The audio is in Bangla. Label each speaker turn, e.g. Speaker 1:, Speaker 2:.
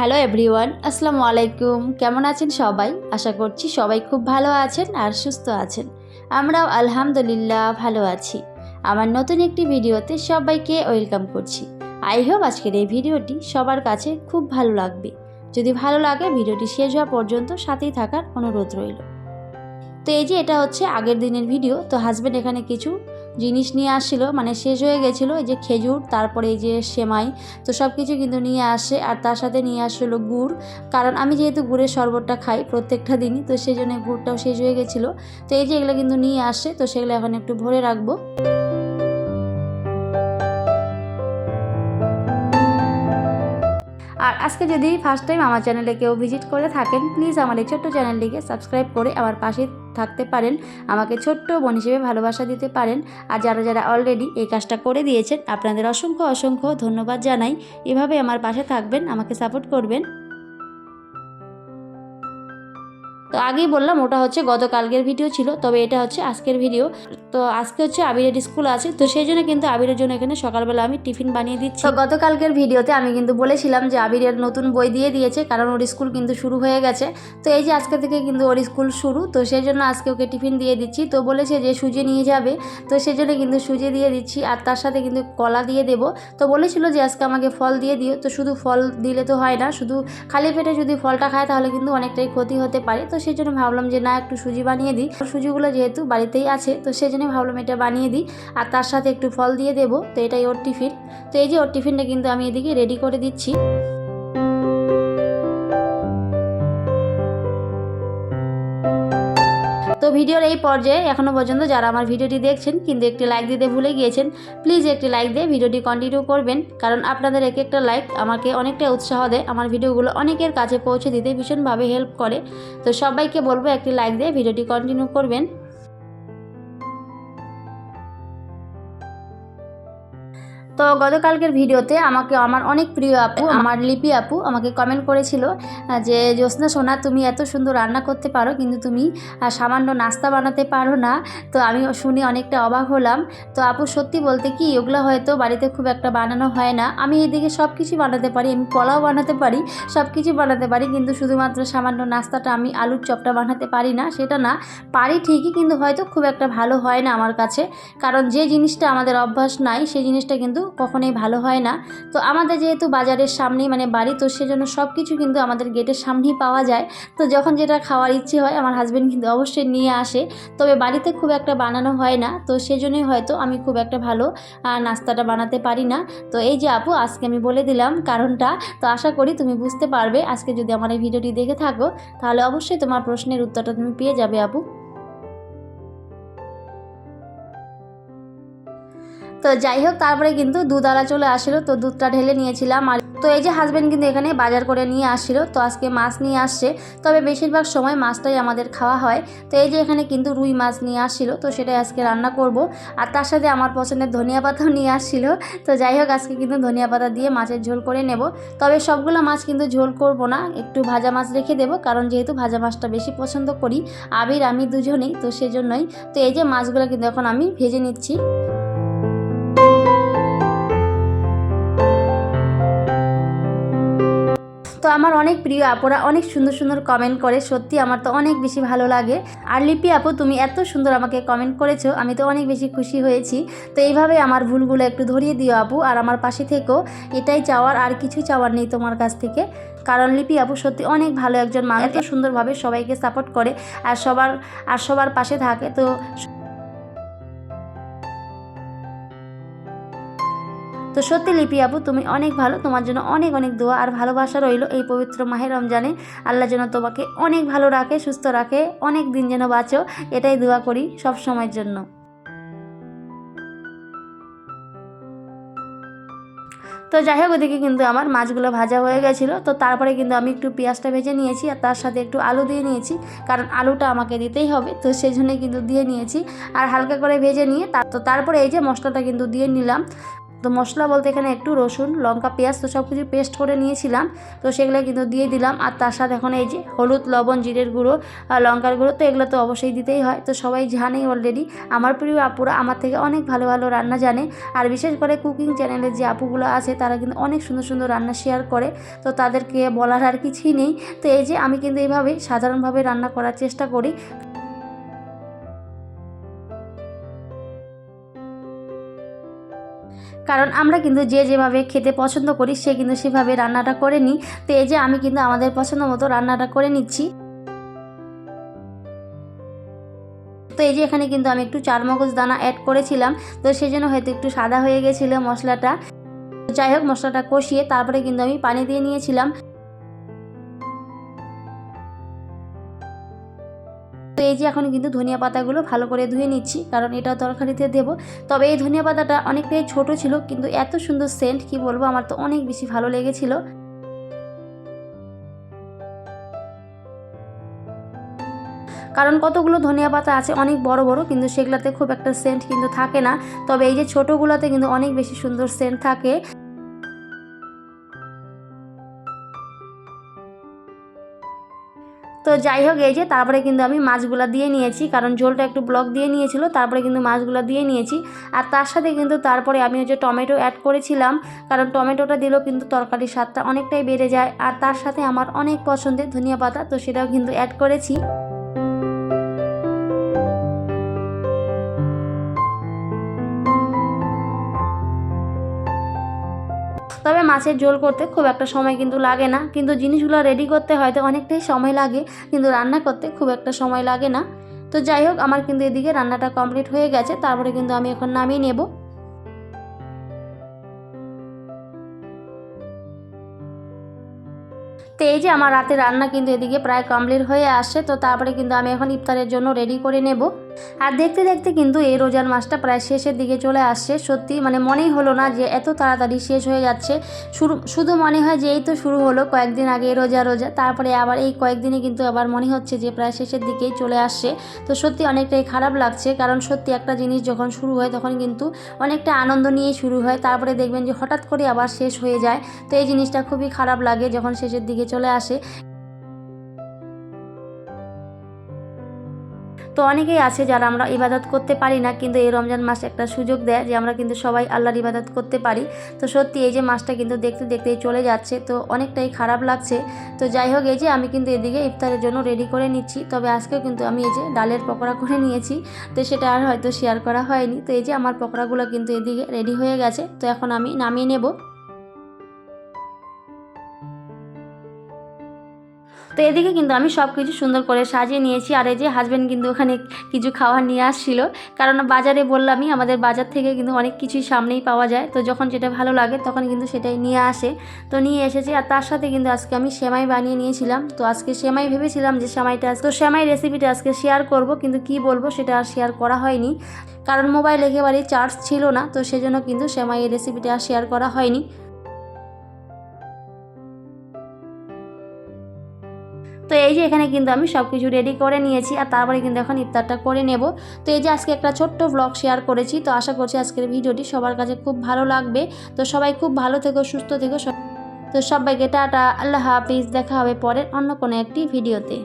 Speaker 1: হ্যালো এভরিওয়ান, আসসালামু আলাইকুম। কেমন আছেন সবাই? আশা করছি সবাই খুব ভালো আছেন আর সুস্থ আছেন। আমরাও আলহামদুলিল্লাহ ভালো আছি। আমার নতুন একটি ভিডিওতে সবাইকে ওয়েলকাম করছি। আই হোপ আজকের এই ভিডিওটি সবার কাছে খুব ভালো লাগবে। যদি ভালো লাগে, ভিডিওটি শেষ হওয়া পর্যন্ত সাথেই থাকার অনুরোধ রইল। তো এই যে এটা হচ্ছে আগের দিনের ভিডিও, তো হাজব্যান্ড এখানে কিছু জিনিস নিয়ে আসছিল মানে শেষ হয়ে গেছিল, এই যে খেজুর, তারপরে এই যে সেমাই, তো সব কিছু কিন্তু নিয়ে আসে, আর তার সাথে নিয়ে আসলো গুড়, কারণ আমি যেহেতু গুড়ের শরবতটা খাই প্রত্যেকটা দিনই, তো সেই জন্য গুড়টাও শেষ হয়ে গেছিল। তো এই যে এগুলো কিন্তু নিয়ে আসে, তো সেগুলো এখন একটু ভরে রাখব। আর আজকে যদি ফার্স্ট টাইম আমার চ্যানেলে কেউ ভিজিট করে থাকেন প্লিজ আমার এই ছোট্ট চ্যানেলটিকে সাবস্ক্রাইব করে আমার পাশে থাকতে পারেন, আমাকে ছোট্ট বোন হিসেবে ভালোবাসা দিতে পারেন। আর যারা যারা অলরেডি এই কাজটা করে দিয়েছেন, আপনাদের অসংখ্য অসংখ্য ধন্যবাদ জানাই। এভাবে আমার পাশে থাকবেন, আমাকে সাপোর্ট করবেন। তো আগেই বললাম, ওটা হচ্ছে গতকালকের ভিডিও ছিল, তবে এটা হচ্ছে আজকের ভিডিও তো আজকে হচ্ছে আবিরের স্কুল আছে, তো সেই জন্য কিন্তু আবিরের জন্য এখানে সকালবেলা আমি টিফিন বানিয়ে দিচ্ছি। তো গতকালকের ভিডিওতে আমি কিন্তু বলেছিলাম যে আবিরের নতুন বই দিয়ে দিয়েছে, কারণ ওর স্কুল কিন্তু শুরু হয়ে গেছে। তো এই যে আজকে থেকে কিন্তু ওর স্কুল শুরু, তো সেই জন্য আজকে ওকে টিফিন দিয়ে দিচ্ছি। তো বলেছে যে সুজি নিয়ে যাবে, তো সেই জন্য কিন্তু সুজি দিয়ে দিচ্ছি, আর তার সাথে কিন্তু কলা দিয়ে দেবো। তো বলেছিল যে আজকে আমাকে ফল দিয়ে দিও, তো শুধু ফল দিলে তো হয় না, শুধু খালি পেটে যদি ফলটা খায় তাহলে কিন্তু অনেকটাই ক্ষতি হতে পারে। তো সেই জন্য ভাবলাম যে না, একটু সুজি বানিয়ে দিই। সুজিগুলো যেহেতু বাড়িতেই আছে, তো সেই জন্য ভাবলাম এটা বানিয়ে দিই। আর তার সাথে একটু ফল দিয়ে দেবো, তো এটাই ওর টিফিন। তো এই যে ওর টিফিনটা কিন্তু আমি এদিকে রেডি করে দিচ্ছি। তো ভিডিওর এই পর্যায়ে এখনও পর্যন্ত যারা আমার ভিডিওটি দেখছেন, কিন্তু একটি লাইক দিতে ভুলে গিয়েছেন প্লিজ একটি লাইক দিয়ে ভিডিওটি কন্টিনিউ করবেন। কারণ আপনাদের এক একটা লাইক আমাকে অনেকটা উৎসাহ দেয়, আমার ভিডিওগুলো অনেকের কাছে পৌঁছে দিতে ভীষণভাবে হেল্প করে। তো সবাইকে বলব একটি লাইক দিয়ে ভিডিওটি কন্টিনিউ করবেন। তো গতকালকের ভিডিওতে আমাকে, আমার অনেক প্রিয় আপু, আমার লিপি আপু আমাকে কমেন্ট করেছিল যে, জ্যোৎস্না, সোনা, তুমি এত সুন্দর রান্না করতে পারো, কিন্তু তুমি সামান্য নাস্তা বানাতে পারো না। তো আমি শুনে অনেকটা অবাক হলাম। তো আপু, সত্যি বলতে কি ওগুলো হয়তো বাড়িতে খুব একটা বানানো হয় না। আমি এদিকে সব কিছু বানাতে পারি, আমি পোলাও বানাতে পারি সব কিছু বানাতে পারি, কিন্তু শুধুমাত্র সামান্য নাস্তাটা আমি আলুর চপটা বানাতে পারি না, সেটা না। পারি ঠিকই, কিন্তু হয়তো খুব একটা ভালো হয় না আমার কাছে। কারণ যে জিনিসটা আমাদের অভ্যাস নাই, সেই জিনিসটা কিন্তু কখনোই ভালো হয় না। তো আমাদের যেহেতু বাজারের সামনেই মানে বাড়ি, তো সেজন্য সব কিছু কিন্তু আমাদের গেটের সামনেই পাওয়া যায়। তো যখন যেটা খাওয়ার ইচ্ছে হয়, আমার হাজব্যান্ড কিন্তু অবশ্যই নিয়ে আসে। তবে বাড়িতে খুব একটা বানানো হয় না, তো সেজন্যই হয়তো আমি খুব একটা ভালো নাস্তাটা বানাতে পারি না। তো এই যে আপু, আজকে আমি বলে দিলাম কারণটা। তো আশা করি তুমি বুঝতে পারবে। আজকে যদি আমার এই ভিডিওটি দেখে থাকো, তাহলে অবশ্যই তোমার প্রশ্নের উত্তরটা তুমি পেয়ে যাবে আপু। তো যাই হোক, তারপরে কিন্তু দুধওয়ালা চলে আসলো। তো দুধটা ঢেলে নিয়েছিলাম আর তো এই যে হাজব্যান্ড কিন্তু এখানে বাজার করে নিয়ে আসছিল তো আজকে মাছ নিয়ে আসছে। তবে বেশিরভাগ সময় মাছটাই আমাদের খাওয়া হয়। তো এই যে এখানে কিন্তু রুই মাছ নিয়ে আসছিল তো সেটাই আজকে রান্না করব। আর তার সাথে আমার পছন্দের ধনিয়া পাতাও নিয়ে আসছিল তো যাই হোক, আজকে কিন্তু ধনিয়া পাতা দিয়ে মাছের ঝোল করে নেব। তবে সবগুলো মাছ কিন্তু ঝোল করব না। একটু ভাজা মাছ রেখে দেবো। কারণ যেহেতু ভাজা মাছটা বেশি পছন্দ করি, আবির আমি দুজনেই, তো সেজন্যই। তো এই যে মাছগুলো কিন্তু এখন আমি ভেজে নিচ্ছি। তো আমার অনেক প্রিয় আপুরা অনেক সুন্দর সুন্দর কমেন্ট করে, সত্যি আমার তো অনেক বেশি ভালো লাগে। আর লিপি আপু, তুমি এত সুন্দর আমাকে কমেন্ট করেছ, আমি তো অনেক বেশি খুশি হয়েছি। তো এইভাবে আমার ভুলগুলো একটু ধরিয়ে দিও আপু, আর আমার পাশে থেকেও এটাই চাওয়ার, আর কিছু চাওয়ার নেই তোমার কাছ থেকে। কারণ লিপি আপু সত্যি অনেক ভালো একজন মানুষ সুন্দরভাবে সবাইকে সাপোর্ট করে, আর সবার আর সবার পাশে থাকে। তো তো সত্যি লিপি আপু, তুমি অনেক ভালো, তোমার জন্য অনেক অনেক দোয়া আর ভালোবাসা রইল এই পবিত্র মাহে রমজানে। আল্লাহ যেন তোমাকে অনেক ভালো রাখে, সুস্থ রাখে, অনেক দিন যেন বাঁচো, এটাই দোয়া করি সব সময়ের জন্য। তো যাই হোক, ওদিকে কিন্তু আমার মাছগুলো ভাজা হয়ে গেছিল। তো তারপরে কিন্তু আমি একটু পেঁয়াজটা ভেজে নিয়েছি আর তার সাথে একটু আলু দিয়ে নিয়েছি, কারণ আলুটা আমাকে দিতেই হবে। তো সেই জন্যই কিন্তু দিয়ে নিয়েছি আর হালকা করে ভেজে নিয়ে তার তো তারপরে এই যে মশলাটা কিন্তু দিয়ে নিলাম। তো মশলা বলতে এখানে একটু রসুন, লঙ্কা, পেঁয়াজ তো সব কিছু পেস্ট করে নিয়েছিলাম। তো সেগুলো কিন্তু দিয়ে দিলাম। আর তার সাথে এখন এই যে হলুদ, লবণ, জিরের গুঁড়ো, আর লঙ্কার গুঁড়ো তো এগুলো তো অবশ্যই দিতেই হয়। তো সবাই জানেই অলরেডি আমার প্রিয় আপুরা আমার থেকে অনেক ভালো ভালো রান্না জানে। আর বিশেষ করে কুকিং চ্যানেলের যে আপুগুলো আছে, তারা কিন্তু অনেক সুন্দর সুন্দর রান্না শেয়ার করে। তো তাদেরকে বলার আর কিছুই নেই। তো এই যে আমি কিন্তু এইভাবে সাধারণভাবে রান্না করার চেষ্টা করি। কারণ আমরা কিন্তু যে যেভাবে খেতে পছন্দ করি, সে কিন্তু সেভাবে রান্নাটা করে নিই তো এই যে আমি কিন্তু আমাদের পছন্দ মতো রান্নাটা করে নিচ্ছি। তো এই যে এখানে কিন্তু আমি একটু চারমগজ দানা অ্যাড করেছিলাম। তো সেই জন্য হয়তো একটু সাদা হয়ে গেছিল মশলাটা। যাই হোক, মশলাটা কষিয়ে তারপরে কিন্তু আমি পানি দিয়ে নিয়েছিলাম। তো এই যে এখন কিন্তু ধনিয়া পাতাগুলো ভালো করে ধুয়ে নিচ্ছি, কারণ এটা তরকারিতে দেবো। তবে এই ধনিয়া পাতাটা অনেকটাই ছোট ছিল, কিন্তু এত সুন্দর সেন্ট কি বলব, আমার তো অনেক বেশি ভালো লেগেছিল। কারণ কতগুলো ধনিয়া পাতা আছে, অনেক বড় বড়, কিন্তু সেগুলোতে খুব একটা সেন্ট কিন্তু থাকে না। তবে এই যে ছোটোগুলোতে কিন্তু অনেক বেশি সুন্দর সেন্ট থাকে। তো যাই হোক, এই যে তারপরে কিন্তু আমি মাছগুলো দিয়ে নিয়েছি, কারণ ঝোলটা একটু ব্লক দিয়ে নিয়েছিল, তারপরে কিন্তু মাছগুলো দিয়ে নিয়েছি। আর তার সাথে কিন্তু তারপরে আমি হচ্ছে টমেটো অ্যাড করেছিলাম, কারণ টমেটোটা দিলেও কিন্তু তরকারির স্বাদটা অনেকটাই বেড়ে যায়। আর তার সাথে আমার অনেক পছন্দের ধনিয়া পাতা, তো সেটাও কিন্তু অ্যাড করেছি। মাছের ঝোল করতে খুব একটা সময় কিন্তু লাগে না। কিন্তু জিনিসগুলো রেডি করতে হয়তো অনেকটাই সময় লাগে, কিন্তু রান্না করতে খুব একটা সময় লাগে না। তো যাই হোক, আমার কিন্তু এদিকে রান্নাটা কমপ্লিট হয়ে গেছে, তারপরে কিন্তু আমি এখন নামিয়ে নেব। তো এই যে আমার রাতে রান্না কিন্তু এদিকে প্রায় কমপ্লিট হয়ে আসছে, তো তারপরে কিন্তু আমি এখন ইফতারের জন্য রেডি করে নেব। আর দেখতে দেখতে কিন্তু এই রোজার মাসটা প্রায় শেষের দিকে চলে আসছে। সত্যি মানে মনেই হলো না যে এত তাড়াতাড়ি শেষ হয়ে যাচ্ছে। শুরু, শুধু মনে হয় যে এই তো শুরু হলো কয়েকদিন আগে রোজা রোজা, তারপরে আবার এই কয়েকদিনে কিন্তু আবার মনে হচ্ছে যে প্রায় শেষের দিকেই চলে আসছে। তো সত্যি অনেকটাই খারাপ লাগছে, কারণ সত্যি একটা জিনিস যখন শুরু হয় তখন কিন্তু অনেকটা আনন্দ নিয়ে শুরু হয়। তারপরে দেখবেন যে হঠাৎ করে আবার শেষ হয়ে যায়। তো এই জিনিসটা খুবই খারাপ লাগে যখন শেষের দিকে চলে আসে। তো অনেকেই আছে যারা আমরা ইবাদত করতে পারি না, কিন্তু এই রমজান মাস একটা সুযোগ দেয় যে আমরা কিন্তু সবাই আল্লাহর ইবাদত করতে পারি। তো সত্যি এই যে মাসটা কিন্তু দেখতে দেখতেই চলে যাচ্ছে, তো অনেকটাই খারাপ লাগছে। তো যাই হোক, এই যে আমি কিন্তু এদিকে ইফতারের জন্য রেডি করে নিচ্ছি, তবে আজকেও কিন্তু আমি এই যে ডালের পকোড়া করে নিয়েছি, তো সেটা আর হয়তো শেয়ার করা হয়নি। তো এই যে আমার পকোড়াগুলো কিন্তু এদিকে রেডি হয়ে গেছে, তো এখন আমি নামিয়ে নেব। তো এদিকে কিন্তু আমি সব কিছু সুন্দর করে সাজিয়ে নিয়েছি। আর এই যে হাজব্যান্ড কিন্তু ওখানে কিছু খাওয়ার নিয়ে আসছিল। কারণ বাজারে বললামই, আমাদের বাজার থেকে কিন্তু অনেক কিছুই সামনেই পাওয়া যায়। তো যখন যেটা ভালো লাগে তখন কিন্তু সেটাই নিয়ে আসে। তো নিয়ে এসেছে। আর তার সাথে কিন্তু আজকে আমি সেমাই বানিয়ে নিয়েছিলাম। তো আজকে সেমাই ভেবেছিলাম যে সেমাইটা তো সেমাই রেসিপিটা আজকে শেয়ার করব। কিন্তু কি বলব, সেটা আর শেয়ার করা হয়নি। কারণ মোবাইল একেবারেই চার্জ ছিল না। তো সেজন্য কিন্তু সেমাইয়ের রেসিপিটা আর শেয়ার করা হয়নি। তো এই যে এখানে কিন্তু আমি সব কিছু রেডি করে নিয়েছি আর তারপরে কিন্তু এখন ইফতারটা করে নেব। তো এই যে আজকে একটা ছোট্ট ব্লগ শেয়ার করেছি, তো আশা করছি আজকের ভিডিওটি সবার কাছে খুব ভালো লাগবে। তো সবাই খুব ভালো থেকো, সুস্থ থেকো তো সবাইকে টাটা, আল্লাহ হাফিজ, দেখা হবে পরের অন্য কোনো একটি ভিডিওতে।